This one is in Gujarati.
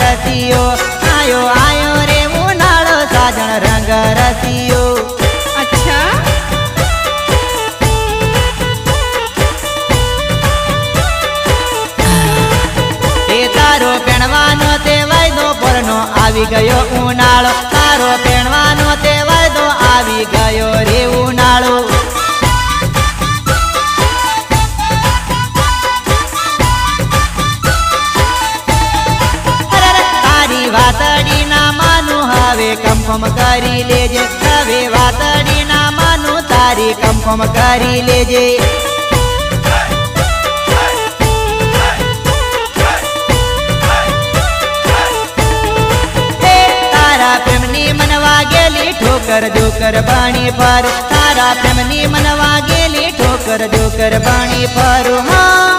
રસિયો. આયો આયો રે ઉનાળો સાજણ રંગ રસિયો. તારો પેણવાનો તે વાયદો પરનો આવી ગયો ઉનાળો. કરી લેજે. હવે વાતડી ના માનું તારી કન્ફર્મ કરી લેજે. તારા પ્રેમની મન વાગેલી ઠોકર જોકર બાણી પર. તારા પ્રેમની મનવા ગેલી ઠોકર જોકર બાણી પર. હા.